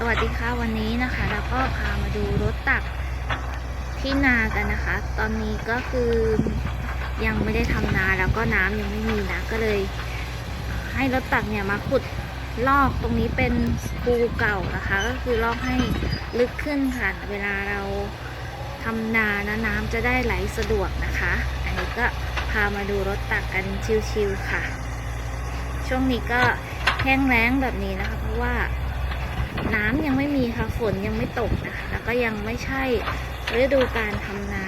สวัสดีค่ะวันนี้นะคะ เราก็พามาดูรถตักที่นากันนะคะ ตอนนี้ก็คือยังไม่ได้ทำนาแล้วก็น้ำยังไม่มีนะก็เลย ให้รถตักเนี่ยมาขุดลอกตรงนี้เป็นปูเก่านะคะ ก็คือลอกให้ลึกขึ้นค่ะ เวลาเราทำนานะน้ำจะได้ไหลสะดวกนะคะ อันนี้ก็พามาดูรถตักกันชิวๆค่ะ ช่วงนี้ก็แห้งแล้งแบบนี้นะคะ เพราะว่า น้ำยังไม่มีค่ะฝนยังไม่ตกนะคะแล้วก็ยังไม่ใช่ฤดูการทำนา